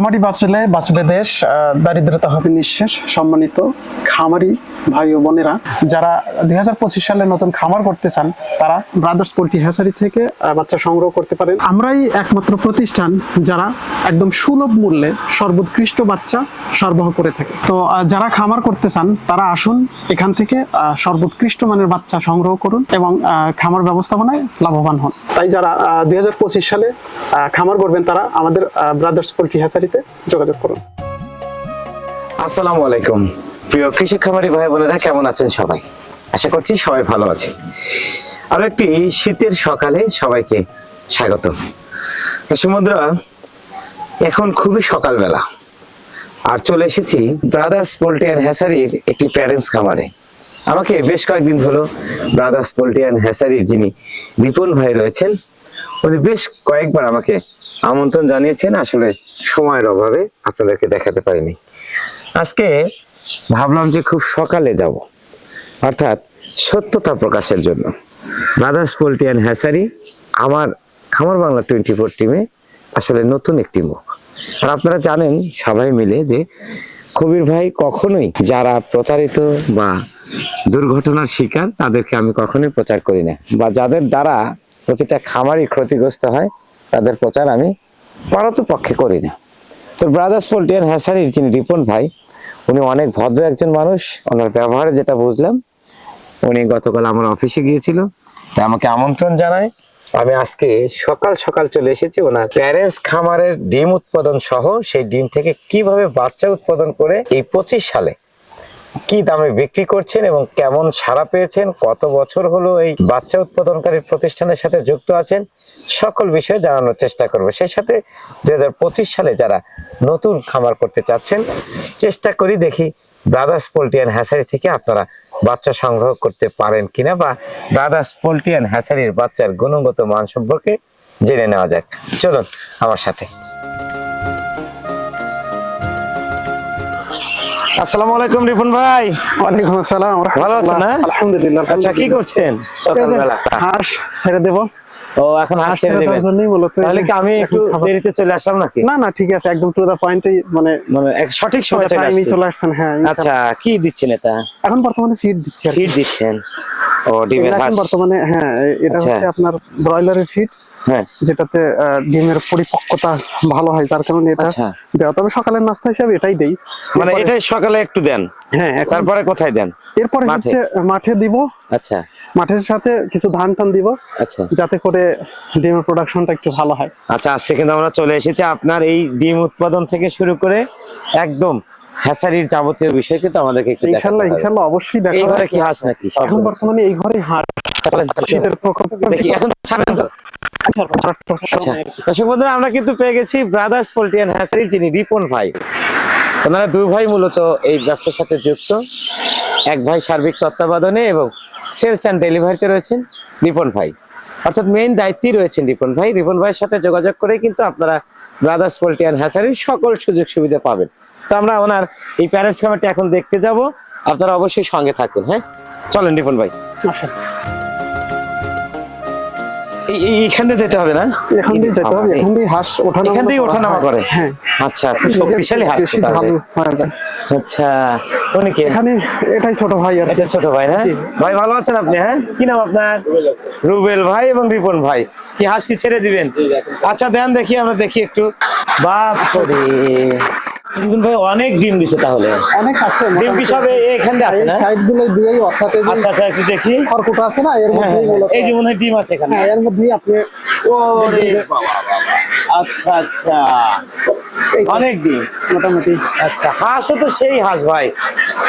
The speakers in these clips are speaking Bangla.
খামারি বাঁচলে বাঁচবে দেশ দারিদ্রতা হবে নিঃশেষ। সম্মানিত খামারি ভাই ও বোনেরা, যারা দুই সালে নতুন খামার করতে চান, তারা ব্রাদার্স পোল্ট্রি হ্যাসারি থেকে বাচ্চা সংগ্রহ করতে পারেন। আমরাই একমাত্র প্রতিষ্ঠান যারা একদম সুলভ মূল্যে সর্বোৎকৃষ্ট বাচ্চা সরবরাহ করে থাকে। তো যারা খামার করতে চান, তারা আসুন এখান থেকে সর্বোৎকৃষ্ট মানের বাচ্চা সংগ্রহ করুন এবং খামার ব্যবস্থাপনায় লাভবান হন। তাই যারা দুই হাজার পঁচিশ সালে খামার করবেন, তারা আমাদের ব্রাদার্স পোল্ট্রি হ্যাসারিতে যোগাযোগ করুন। আসসালামু আলাইকুম। প্রিয় কৃষি খামারি ভাই বোনেরা কেমন আছেন সবাই? আশা করছি সবাই ভালো আছে। আরও একটি শীতের সকালে সবাইকে স্বাগত। সমুদ্র এখন খুবই সকালবেলা। আর চলে এসেছি ব্রাদার্স পোল্ট্রি অ্যান্ড হ্যাসারির একটি প্যারেন্টস খামারে। আমাকে বেশ কয়েকদিন হলো ব্রাদার্স পোল্ট্রি অ্যান্ড হ্যাসারির যিনি বিপুল ভাই রয়েছেন, উনি বেশ কয়েকবার আমাকে আমন্ত্রণ জানিয়েছেন, আসলে সময়ের অভাবে আপনাদেরকে দেখাতে পারিনি। আজকে ভাবলাম যে খুব সকালে যাব, অর্থাৎ সত্যতা প্রকাশের জন্য। ব্রাদার্স পোল্ট্রি অ্যান্ড হ্যাসারি, আমার খামার বাংলা টোয়েন্টি ফোর টিমে আসলে নতুন একটি মুখ। আর আপনারা জানেন সবাই মিলে যে কবির ভাই কখনোই যারা প্রতারিত বা দুর্ঘটনার শিকার, তাদেরকে আমি কখনোই প্রচার করি না। বা যাদের দ্বারা প্রতিটা খামারই ক্ষতিগ্রস্ত হয় তাদের প্রচার আমি পারত পক্ষে করি না। তো ব্রাদার্স পোল্ট্রি অ্যান্ড হ্যাসারির যিনি রিপন ভাই, উনি অনেক ভদ্র একজন মানুষ, ওনার ব্যবহারে যেটা বুঝলাম, উনি গতকাল আমার অফিসে গিয়েছিল তা আমাকে আমন্ত্রণ জানায়। আমি আজকে সকাল সকাল চলে এসেছি, ওনার প্যারেন্টস খামারের ডিম উৎপাদন সহ সেই ডিম থেকে কীভাবে বাচ্চা উৎপাদন করে এই পঁচিশ সালে কি দামে বিক্রি করছেন এবং কেমন সাড়া পেয়েছেন? কত বছর হলো এই বাচ্চা উৎপাদনকারী প্রতিষ্ঠানের সাথে যুক্ত আছেন? সকল বিষয়ে জানানোর চেষ্টা করব। সেই সাথে দুই হাজার পঁচিশ সালে যারা নতুন খামার করতে চাচ্ছেন, চেষ্টা করি দেখি ব্রাদার্স পোল্ট্রি অ্যান্ড হ্যাসারি থেকে আপনারা বাচ্চা সংগ্রহ করতে পারেন কিনা বা ব্রাদার্স পোল্ট্রি অ্যান্ড হ্যাসারির বাচ্চার গুণগত মান সম্পর্কে জেনে নেওয়া যাক। চলুন আমার সাথে। আসসালামু আলাইকুম রিপন ভাই। ওয়ালাইকুম আসসালাম ভালো আছেন আলহামদুলিল্লাহ আচ্ছা কি করছেন? সকালবেলা। হাঁস ছেড়ে দেবো? ও এখন হাঁস ছেড়ে ছেড়ে দেবেন। তাহলে কি আমি একটু দেরিতে চলে আসলাম নাকি? না না ঠিক আছে একদম টু দা পয়েন্টই মানে মানে সঠিক সময় চলে আসছেন হ্যাঁ আচ্ছা কি দিচ্ছেন এটা? এখন বর্তমানে ফিড দিচ্ছি ফিড দিচ্ছেন। ও ডিমের হাঁস। বর্তমানে হ্যাঁ এটা আচ্ছা। হচ্ছে আপনার ব্রয়লারের ফিড হ্যাঁ। যেটাতে ডিমের পরিপক্কতা ভালো হয় যার কারণে এটা আচ্ছা। দেওয়া। তবে সকালের নাস্তা হিসাবে এটাই দেই। মানে এটাই সকালে একটু দেন। হ্যাঁ তারপরে কোথায় দেন? এরপরে হচ্ছে মাঠে দিব। আচ্ছা। মাঠের সাথে কিছু ধান টান দিব আচ্ছা। যাতে করে ডিমের প্রোডাকশনটা একটু ভালো হয়। আচ্ছা আজকে কিন্তু আমরা চলে এসেছি আপনার এই ডিম উৎপাদন থেকে শুরু করে একদম হ্যাসারির যাবতীয় বিষয় কিন্তু আমাদেরকে একটু দেখাতে ইনশাল্লাহ ইনশাল্লাহ অবশ্যই দেখা এই ঘরে কি হাঁস নাকি এখন বর্তমানে এই ঘরে হাট চলেন, চলেন। শীতের প্রকোপ দেখি এখন ছাড়েন তো। আচ্ছা দর্শক বন্ধুরা আমরা কিন্তু পেয়ে গেছি ব্রাদার্স পোল্ট্রি অ্যান্ড হ্যাচারি যিনি রিপন ভাই। ওনারা দুই ভাই মূলত এই ব্যবসার সাথে যুক্ত। এক ভাই সার্বিক তত্ত্বাবধানে এবং সেলস অ্যান্ড ডেলিভারিতে রয়েছেন রিপন ভাই। অর্থাৎ মেইন দায়িত্বই রয়েছেন রিপন ভাই। রিপন ভাইয়ের সাথে যোগাযোগ করে কিন্তু আপনারা ব্রাদার্স পোল্ট্রি অ্যান্ড হ্যাচারির সকল সুযোগ সুবিধা পাবেন। তো আমরা ওনার এই প্যারেন্টস খামারটি এখন দেখতে যাব। আপনারা অবশ্যই সঙ্গে থাকুন হ্যাঁ? চলেন রিপন ভাই। আসেন। এই- এই- দিয়ে যেতে হবে না? এখান দিয়ে যেতে হবে এখান দিয়ে হাঁস ওঠানামা এখান দিয়ে ওঠানামা করে? হ্যাঁ। আচ্ছা খুব শক্তিশালী হাঁস বেশি ভালো হয়ে আচ্ছা উনি কে? এখানে এটাই ছোট ভাই আর এটা ছোট ভাই না? ভাই ভালো আছেন আপনি হ্যাঁ? কি নাম আপনার? রুবেল ভাই এবং রিপন ভাই। কি হাঁস কি ছেড়ে দিবেন? আচ্ছা দেন দেখি আমরা দেখি একটু। বাপ রে ভাই অনেক ডিম দিছে তাহলে। অনেক আছে ডিম কি সব এই- আছে না? সাইডগুলো দিয়েই অর্থাৎ আচ্ছা আচ্ছা একটু দেখি। খড়কুটো আছে না এর হ্যাঁ, হ্যাঁ, মূলত এই যে মনে হয় ডিম আছে এখানে। হ্যাঁ এর আপনি ওরে। আচ্ছা আচ্ছা। অনেক ডিম। মোটামুটি। আচ্ছা হাঁসও তো সেই হাঁস ভাই।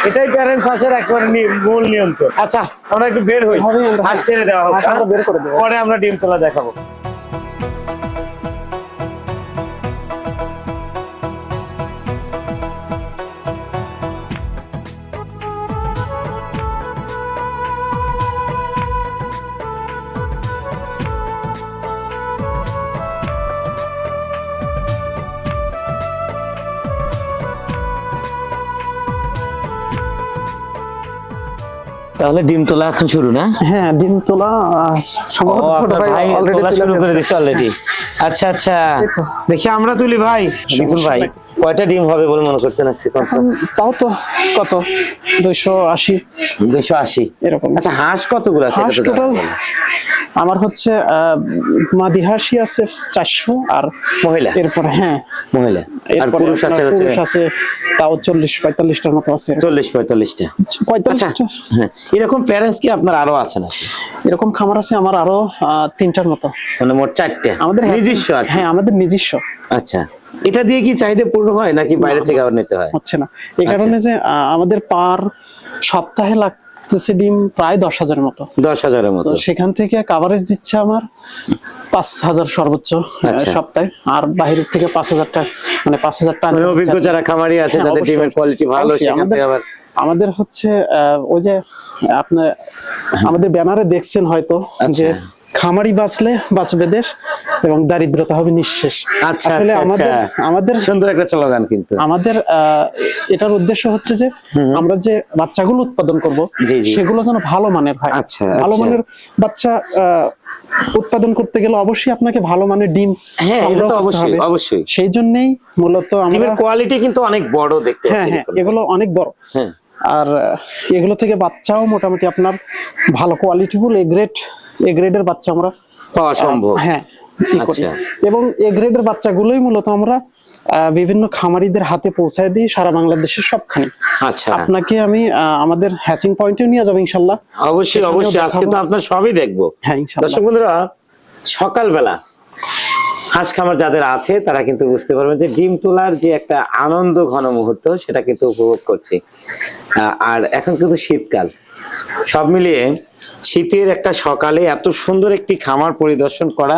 এটাই প্যারেন্টস হাঁসের একবার মূল নিয়ন্ত্রণ আচ্ছা আমরা একটু বের হই। হাঁস ছেড়ে দেওয়া হোক। হ্যাঁ? বের করে দেবো। পরে আমরা ডিম তোলা দেখাবো। তাহলে ডিম তোলা এখন শুরু না? হ্যাঁ ডিম তোলা সম্ভবত ছোট ভাই অলরেডি তোলা শুরু করে দিছে অলরেডি আচ্ছা আচ্ছা। দেখি আমরা তুলি ভাই। বিপুল ভাই কয়টা ডিম হবে বলে মনে করছেন আজকে কত? তাও তো কত? দুইশো আশি। দুইশো আশি। এরকম। আচ্ছা হাঁস কতগুলো আছে? টোটাল। আমার হচ্ছে আহ, মাদি হাঁসি আছে চারশো আর মহিলা? এরপরে হ্যাঁ। মহিলা? আর পুরুষ আছে আপনার পুরুষ আছে তাও চল্লিশ পঁয়তাল্লিশটার মতো আছে। চল্লিশ পঁয়তাল্লিশটা। আচ্ছা পঁয়তাল্লিশটা হ্যাঁ। এরকম প্যারেন্টস কি আপনার আরও আছে নাকি? এরকম খামার আছে আমার আরও তিনটার মতো। মানে মোট চারটে। আমাদের নিজস্ব হ্যাঁ আমাদের নিজস্ব। আচ্ছা। এটা দিয়ে কি চাহিদা পূর্ণ হয় নাকি বাইরে থেকে আবার নিতে হয়? হচ্ছে না। এই কারণে যে আমাদের পার সপ্তাহে লাগতেছে ডিম প্রায় দশ হাজারের মতো। দশ হাজারের মতো। সেখান থেকে কাভারেজ দিচ্ছে আমার পাঁচ হাজার সর্বোচ্চ আচ্ছা। সপ্তাহে। আর বাইরের থেকে পাঁচ হাজার টাকা মানে পাঁচ হাজার টাকা মানে অভিজ্ঞ যারা খামারি আছে তাদের যাদের ডিমের কোয়ালিটি ভালো সেখান আমাদের- থেকে আবার আমাদের হচ্ছে আহ, ওই যে আপনার আমাদের ব্যানারে দেখছেন হয়তো আচ্ছা। যে খামারি বাঁচলে বাঁচবে দেশ এবং দারিদ্রতা হবে নিঃশেষ আচ্ছা আসলে আচ্ছা, আমাদের আচ্ছা। আমাদের সুন্দর একটা স্লোগান কিন্তু আমাদের এটার উদ্দেশ্য হচ্ছে যে আমরা যে বাচ্চাগুলো উৎপাদন করব। সেগুলো যেন ভালো মানের হয় ভালো। মানের বাচ্চা উৎপাদন করতে গেলে অবশ্যই আপনাকে ভালো মানের ডিম হ্যাঁ, অবশ্যই, অবশ্যই। সেই জন্যই মূলত আমরা কোয়ালিটি কিন্তু অনেক বড় দেখতে হ্যাঁ হ্যাঁ এগুলো অনেক বড় হ্যাঁ আর এগুলো থেকে বাচ্চাও মোটামুটি আপনার ভালো কোয়ালিটিফুল এ গ্রেড এ গ্রেডের বাচ্চা আমরা পাওয়া সম্ভব। হ্যাঁ। আচ্ছা। এবং এ গ্রেডের বাচ্চাগুলোই মূলত আমরা বিভিন্ন খামারিদের হাতে পৌঁছায় দিই সারা বাংলাদেশের সবখানে। আচ্ছা। আপনাকে আমি আমাদের হ্যাচিং পয়েন্টে নিয়ে যাব ইনশাল্লাহ। অবশ্যই অবশ্যই। আজকে তো আপনার সবই দেখব। হ্যাঁ দর্শক বন্ধুরা সকালবেলা হাঁস খামার যাদের আছে তারা কিন্তু বুঝতে পারবেন যে ডিম তোলার যে একটা আনন্দ ঘন মুহূর্ত সেটা কিন্তু উপভোগ করছে। আর এখন কিন্তু শীতকাল। সব মিলিয়ে শীতের একটা সকালে এত সুন্দর একটি খামার পরিদর্শন করা,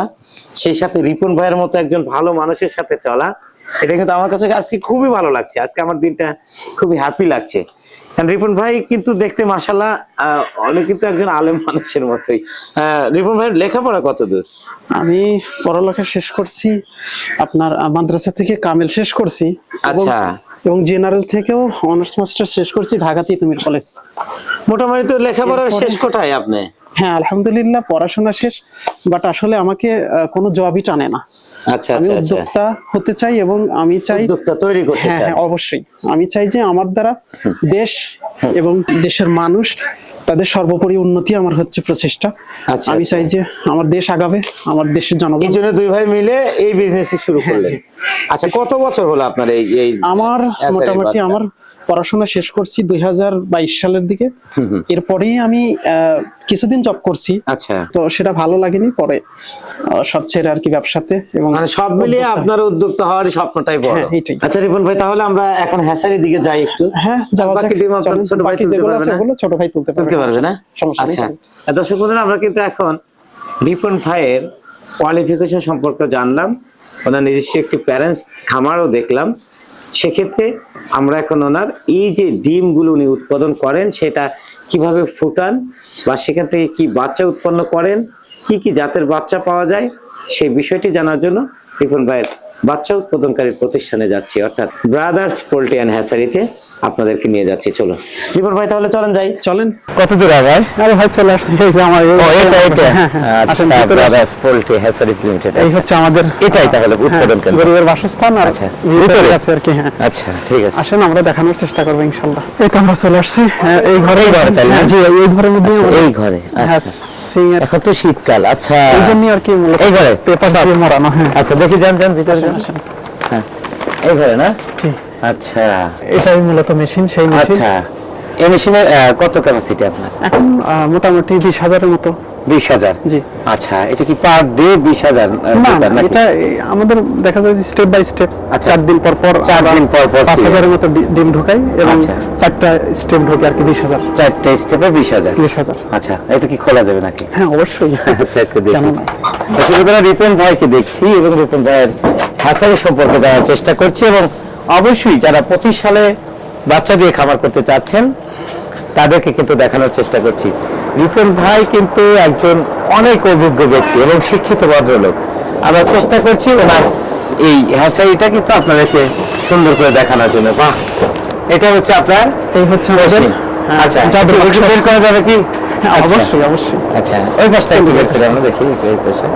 সেই সাথে রিপন ভাইয়ের মতো একজন ভালো মানুষের সাথে চলা, এটা কিন্তু আমার কাছে আজকে খুবই ভালো লাগছে। আজকে আমার দিনটা খুবই হ্যাপি লাগছে। রিপন ভাই কিন্তু দেখতে মাসাল্লাহ অনেক কিন্তু একজন আলেম মানুষের মতোই। রিপন ভাইয়ের লেখাপড়া কত দূর আমি পড়ালেখা শেষ করছি আপনার মাদ্রাসা থেকে কামেল শেষ করছি। আচ্ছা। এবং জেনারেল থেকেও অনার্স মাস্টার শেষ করছি ঢাকা তিতুমির কলেজ। মোটামুটি তো লেখাপড়ার এরপরে- শেষ কোথায় আপনি? হ্যাঁ আলহামদুলিল্লাহ পড়াশোনা শেষ বাট আসলে আমাকে কোনো জবই টানে না। আচ্ছা আমি আচ্ছা। আচ্ছা উদ্যোক্তা হতে চাই এবং আমি চাই উদ্যোক্তা তৈরি করতে হ্যাঁ হ্যাঁ অবশ্যই। আমি চাই যে আমার দ্বারা দেশ এবং দেশের মানুষ তাদের সর্বোপরি উন্নতি আমার হচ্ছে প্রচেষ্টা। আচ্ছা, আমি আচ্ছা। চাই যে আমার দেশ আগাবে আমার দেশের জনগণ এই জন্য দুই ভাই মিলে এই বিজনেস শুরু হ্যাঁ, করলেন। আচ্ছা কত বছর হলো আপনার এই এই আমার আচ্ছা, মোটামুটি আমার পড়াশোনা শেষ করছি দুই হাজার বাইশ সালের দিকে। এরপরেই আমি কিছুদিন জব করছি। আচ্ছা। তো সেটা ভালো লাগেনি পরে সব ছেড়ে আর কি ব্যবসাতে এবং মানে সব মিলিয়ে আপনার উদ্যোক্তা হওয়ার স্বপ্নটাই বড়। হ্যাঁ। আচ্ছা রিপন ভাই তাহলে আমরা এখন হ্যাসারির দিকে যাই একটু। হ্যাঁ যাওয়া বাকি যাক। ছোট ভাই তুলতে পারবে না? ছোট ভাই তুলতে বুঝতে পারবে। না? সমস্যা নেই। আচ্ছা। চলেন। দর্শক বন্ধুরা আমরা কিন্তু এখন রিপন ভাইয়ের কোয়ালিফিকেশন সম্পর্কে জানলাম। ওনার নিজস্ব একটি প্যারেন্টস খামারও দেখলাম। সেক্ষেত্রে আমরা এখন ওনার এই যে ডিমগুলো উনি উৎপাদন করেন সেটা কীভাবে ফুটান বা সেখান থেকে কি বাচ্চা উৎপন্ন করেন, কি কি জাতের বাচ্চা পাওয়া যায়, সেই বিষয়টি জানার জন্য রিপন ভাইয়ের বাচ্চা উৎপাদনকারী প্রতিষ্ঠানে যাচ্ছি অর্থাৎ ব্রাদার্স পোল্ট্রি অ্যান্ড হ্যাসারিতে আপনাদেরকে নিয়ে যাচ্ছি চলো রিপন ভাই তাহলে চলেন যাই। চলেন। কত দূর আবার? আরে ভাই চলে আসছে এই যে আমার। ও এটা এটা। হ্যাঁ, হ্যাঁ। আসেন, আচ্ছা ব্রাদার্স পোল্ট্রি হ্যাসারিজ লিমিটেড এই হচ্ছে আমাদের এটাই তাহলে উৎপাদন হ্যাঁ, কেন্দ্র। গরিবের বাসস্থান আর আচ্ছা, ভিতরে? আছে আর কি হ্যাঁ। আচ্ছা ঠিক আছে। আসেন আমরা দেখানোর চেষ্টা করব ইনশাল্লাহ এই তো আমরা চলে আসছি। হ্যাঁ, এই ঘরে ঘরে তাই না? হ্যাঁ, জি এই ঘরের মধ্যে আচ্ছা, এই ঘরে হ্যাঁ আচ্ছা। এখন তো শীতকাল আচ্ছা। এই জন্যই আর কি মূলত এই ঘরে? পেপার দিয়ে মোড়ানো হ্যাঁ। আচ্ছা দেখি যান যান ভিতরে। হ্যাঁ। এই ঘরে না? জি। আচ্ছা। এটাই মূলত মেশিন সেই মেশিন। আচ্ছা। এই মেশিনের কত ক্যাপাসিটি আপনার? এখন মোটামুটি বিশ হাজারের মতো। বিশ হাজার। জি। আচ্ছা এটা কি পার ডে বিশ হাজার এটা আমাদের দেখা যায় স্টেপ বাই স্টেপ আচ্ছা। চার দিন পর পর চার দিন পর পর পাঁচ হাজারের মতো ডিম ঢোকাই এবং আচ্ছা। চারটা স্টেপ ঢোকে আর কি বিশ হাজার। চারটে স্টেপে বিশ হাজার। বিশ হাজার। আচ্ছা এটা কি খোলা যাবে নাকি? হ্যাঁ অবশ্যই। আচ্ছা একটু দেখি। কেন ছোটবেলা রিপন ভাইকে দেখছি এবং রিপন ভাইয়ের হাসারি সম্পর্কে জানার চেষ্টা করছি এবং অবশ্যই যারা পঁচিশ সালে বাচ্চা দিয়ে খামার করতে চাচ্ছেন তাদেরকে কিন্তু দেখানোর চেষ্টা করছি। রিপন ভাই কিন্তু একজন অনেক অভিজ্ঞ ব্যক্তি এবং শিক্ষিত ভদ্রলোক। আমরা চেষ্টা করছি ওনার এই হ্যাসারিটা কিন্তু আপনাদেরকে সুন্দর করে দেখানোর জন্য। বাহ! এটা হচ্ছে আপনার এই হচ্ছে। হ্যাঁ, আচ্ছা। বের করা যাবে কি? হ্যাঁ, আচ্ছা। অবশ্যই অবশ্যই। আচ্ছা ওই পাশটা একটু বের করে আমরা দেখি এই পাশে।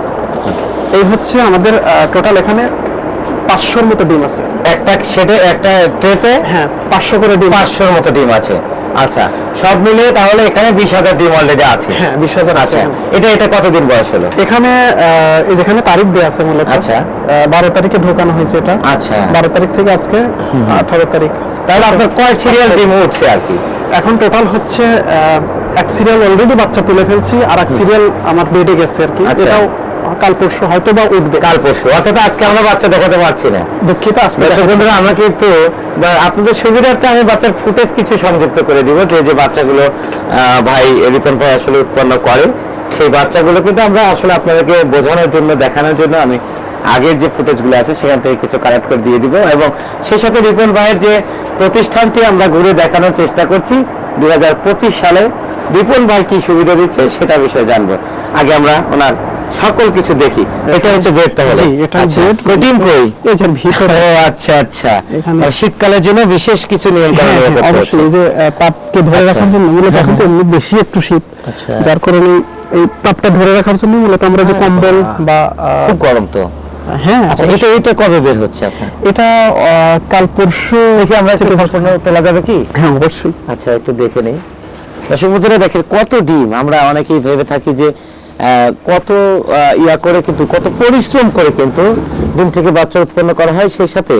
এই হচ্ছে আমাদের টোটাল এখানে পাঁচশোর মতো ডিম আছে। একটা সেটে একটা ট্রেতে হ্যাঁ পাঁচশো করে ডিম। পাঁচশোর মতো ডিম আছে। আচ্ছা সব মিলিয়ে তাহলে এখানে বিশ হাজার ডিম অলরেডি আছে। হ্যাঁ বিশ হাজার আছে। আচ্ছা এটা এটা কতদিন বয়স হলো? এখানে যেখানে তারিখ দেওয়া আছে মূলত আচ্ছা। বারো তারিখে ঢোকানো হয়েছে এটা। আচ্ছা। বারো তারিখ থেকে আজকে আঠারো তারিখ। তাহলে আপনার কয় সিরিয়াল ডিম উঠছে আর কি? এখন টোটাল হচ্ছে এক সিরিয়াল অলরেডি বাচ্চা তুলে ফেলছি আর এক সিরিয়াল আমার বেডে গেছে আর কি। আচ্ছা। এটাও কাল পরশু হয়তো বা উঠবে। কাল পরশু অর্থাৎ আজকে আমরা বাচ্চা দেখাতে পারছি না। দুঃখিত আজকে বন্ধুরা আমরা কিন্তু আপনাদের সুবিধার্থে আমি বাচ্চার ফুটেজ কিছু সংযুক্ত করে দিব যে যে বাচ্চাগুলো ভাই রিপন ভাই আসলে উৎপন্ন করে সেই বাচ্চাগুলো কিন্তু আমরা আসলে আপনাদেরকে বোঝানোর জন্য দেখানোর জন্য আমি আগের যে ফুটেজগুলো আছে সেখান থেকে কিছু কালেক্ট করে দিয়ে দিব। এবং সেই সাথে রিপন ভাইয়ের যে প্রতিষ্ঠানটি আমরা ঘুরে দেখানোর চেষ্টা করছি দুই হাজার পঁচিশ সালে রিপন ভাই কি সুবিধা দিচ্ছে সেটা বিষয়ে জানব। আগে আমরা ওনার সকল কিছু দেখি। এটা হচ্ছে বেড তাহলে। জি, এটা আচ্ছা, bed। কই যে ভিতরে ও আচ্ছা আচ্ছা। শীতকালের জন্য বিশেষ কিছু নিয়ম হ্যাঁ, হ্যাঁ, অবশ্যই যে তাপকে ধরে আচ্ছা। রাখার জন্য মূলত এখন তো এমনি বেশি একটু শীত। আচ্ছা। যার কারণে এই তাপটা ধরে রাখার জন্য মূলত আমরা যে কম্বল বা খুব গরম তো। হ্যাঁ আচ্ছা এটা এটা কবে বের হচ্ছে আপনার? এটা কাল পরশু দেখি আমরা একটু সম্পূর্ণ তোলা যাবে কি? হ্যাঁ অবশ্যই। আচ্ছা একটু দেখে নেই। সমুদ্রে দেখেন কত ডিম। আমরা অনেকেই ভেবে থাকি যে কত ইয়া করে কিন্তু, কত পরিশ্রম করে কিন্তু ডিম থেকে বাচ্চা উৎপন্ন করা হয়, সেই সাথে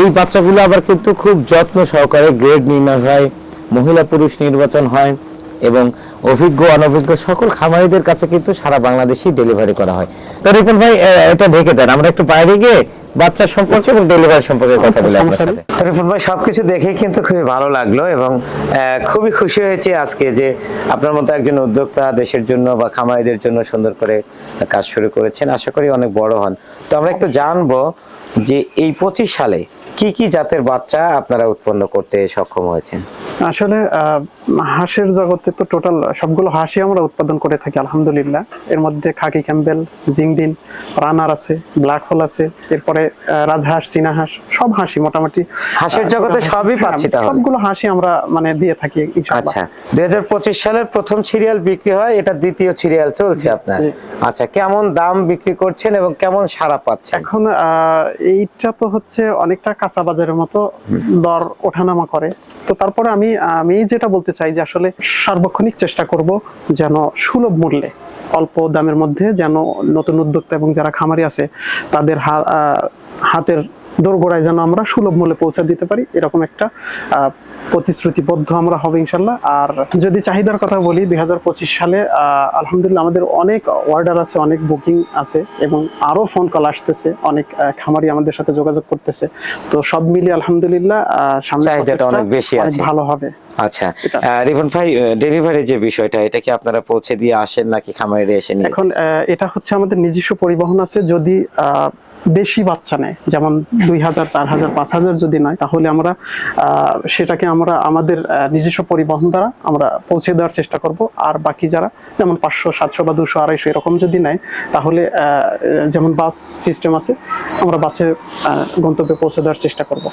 এই বাচ্চাগুলো আবার কিন্তু খুব যত্ন সহকারে গ্রেড নির্ণয় হয়, মহিলা পুরুষ নির্বাচন হয় এবং অভিজ্ঞ, অনভিজ্ঞ সকল খামারিদের কাছে কিন্তু সারা বাংলাদেশেই ডেলিভারি করা হয়। তো রিপন ভাই এটা ঢেকে দেন, আমরা একটু বাইরে গিয়ে বাচ্চার সম্পর্কে এবং ডেলিভারি সম্পর্কে কথা বলি আপনার সাথে। ভাই, সবকিছু দেখে কিন্তু খুবই ভালো লাগল এবং খুবই খুশি হয়েছে আজকে যে আপনার মতো একজন উদ্যোক্তা দেশের জন্য বা খামারিদের জন্য সুন্দর করে কাজ শুরু করেছেন। আশা করি অনেক বড় হন। তো আমরা একটু জানব যে এই পঁচিশ সালে কি কি জাতের বাচ্চা আপনারা উৎপন্ন করতে সক্ষম হয়েছেন? আসলে হাঁসের জগতে তো টোটাল সবগুলো হাঁসই আমরা উৎপাদন করে থাকি আলহামদুলিল্লাহ। এর মধ্যে খাকি ক্যাম্বেল জিংডিন রানার আছে ব্ল্যাক হোল আছে এরপরে রাজহাঁস চীনা হাঁস সব হাঁসি মোটামুটি হাঁসের জগতে সবই পাচ্ছি তাহলে। সবগুলো হাঁসি আমরা মানে দিয়ে থাকি আচ্ছা দুই হাজার পঁচিশ সালের প্রথম সিরিয়াল বিক্রি হয় এটা দ্বিতীয় সিরিয়াল চলছে আপনার। আচ্ছা কেমন দাম বিক্রি করছেন এবং কেমন সাড়া পাচ্ছেন? এখন আহ, এইটা তো হচ্ছে অনেকটা কাঁচা বাজারের মতো দর ওঠানামা করে। তো তারপরে আমি আমি যেটা বলতে চাই যে আসলে সার্বক্ষণিক চেষ্টা করব যেন সুলভ মূল্যে, অল্প দামের মধ্যে যেন নতুন উদ্যোক্তা এবং যারা খামারি আছে, তাদের হাতের দোরগোড়ায় যেন আমরা সুলভ মূল্যে পৌঁছে দিতে পারি এরকম একটা প্রতিশ্রুতিবদ্ধ আমরা হবে ইনশাল্লাহ। আর যদি চাহিদার কথা বলি দুই হাজার পঁচিশ সালে আলহামদুলিল্লাহ আমাদের অনেক অর্ডার আছে অনেক বুকিং আছে এবং আরও ফোন কল আসতেছে অনেক খামারি আমাদের সাথে যোগাযোগ করতেছে। তো সব মিলিয়ে আলহামদুলিল্লাহ চাহিদাটা অনেক বেশি আছে। ভালো হবে। আচ্ছা আহ, ভাই ডেলিভারি যে বিষয়টা এটা কি আপনারা পৌঁছে দিয়ে আসেন নাকি খামারে এসে এখন এটা হচ্ছে আমাদের নিজস্ব পরিবহন আছে যদি আহ, বেশি বাচ্চা নেয়। যেমন দুই হাজার চার হাজার পাঁচ হাজার যদি নয় তাহলে আমরা সেটাকে আমরা আমাদের নিজস্ব পরিবহন দ্বারা আমরা পৌঁছে দেওয়ার চেষ্টা করব। আর বাকি যারা যেমন পাঁচশো সাতশো বা দুশো আড়াইশো এরকম যদি নেয় তাহলে যেমন বাস সিস্টেম আছে আমরা বাসের গন্তব্যে পৌঁছে দেওয়ার চেষ্টা করব।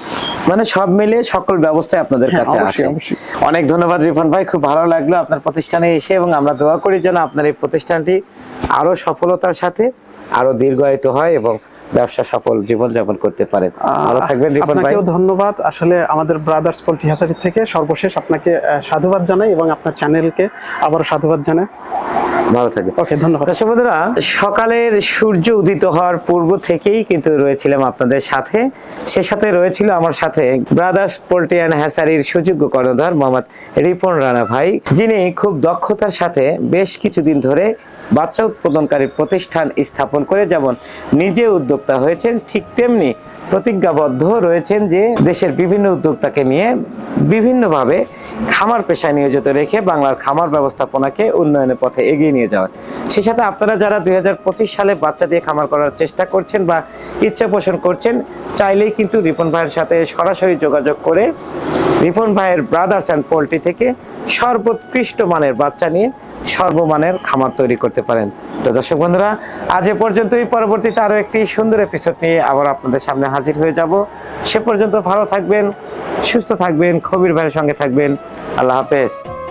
মানে সব মিলিয়ে সকল ব্যবস্থায় আপনাদের হ্যাঁ, কাছে আছে। অনেক ধন্যবাদ রিপন ভাই খুব ভালো লাগল আপনার প্রতিষ্ঠানে এসে এবং আমরা দোয়া করি যেন আপনার এই প্রতিষ্ঠানটি আরও সফলতার সাথে আরও দীর্ঘায়িত হয় এবং ব্যবসা সফল জীবনযাপন করতে পারেন। ভালো থাকবেন রিপন ভাই। আপনাকেও ধন্যবাদ। আসলে আমাদের ব্রাদার্স পোল্ট্রি হাসারি থেকে সর্বশেষ আপনাকে সাধুবাদ জানাই এবং আপনার চ্যানেলকে আবারও সাধুবাদ জানাই। ভালো থাকবেন ওকে ধন্যবাদ। দর্শক বন্ধুরা সকালের সূর্য উদিত হওয়ার পূর্ব থেকেই কিন্তু রয়েছিলাম আপনাদের সাথে। সে সাথে রয়েছিল আমার সাথে ব্রাদার্স পোল্ট্রি অ্যান্ড হ্যাসারির সুযোগ্য কর্ণধার মোহাম্মদ রিপন রানা ভাই যিনি খুব দক্ষতার সাথে বেশ কিছুদিন ধরে বাচ্চা উৎপাদনকারী প্রতিষ্ঠান স্থাপন করে যেমন নিজে উদ্যোক্তা হয়েছেন ঠিক তেমনি প্রতিজ্ঞাবদ্ধ রয়েছেন যে দেশের বিভিন্ন উদ্যোক্তাকে নিয়ে বিভিন্নভাবে খামার পেশায় নিয়োজিত রেখে বাংলার খামার ব্যবস্থাপনাকে উন্নয়নের পথে এগিয়ে নিয়ে যাওয়ার। সেই সাথে আপনারা যারা দুই হাজার পঁচিশ সালে বাচ্চা দিয়ে খামার করার চেষ্টা করছেন বা ইচ্ছা পোষণ করছেন, চাইলেই কিন্তু রিপন ভাইয়ের সাথে সরাসরি যোগাযোগ করে রিপন ভাইয়ের ব্রাদার্স অ্যান্ড পোল্ট্রি থেকে সর্বোৎকৃষ্ট মানের বাচ্চা নিয়ে সর্বমানের খামার তৈরি করতে পারেন। তো দর্শক বন্ধুরা, আজ এ পর্যন্তই। পরবর্তীতে আরও একটি সুন্দর এপিসোড নিয়ে আবার আপনাদের সামনে হাজির হয়ে যাব। সে পর্যন্ত ভালো থাকবেন, সুস্থ থাকবেন, খবির ভাইয়ের সঙ্গে থাকবেন। আল্লাহ হাফেজ।